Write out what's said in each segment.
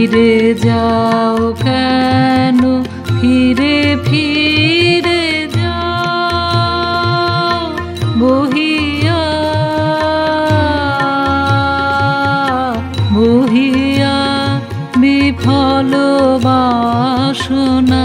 ফিরে যাও কেন? ফিরে ফিরে যাও বহিয়া বহিয়া বিফল বাসনা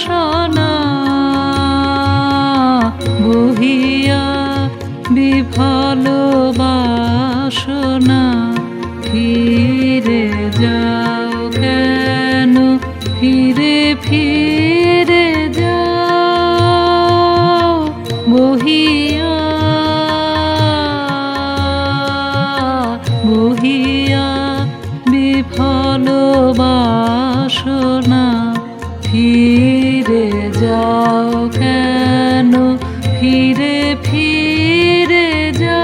সম্ভাষণা বহিয়া বিফল বাসনা। ফিরে যাও কেন? ফিরে ফিরে যাও বহিয়া। বহিয়া বাসনা। কেন? ফিরে ফিরে যা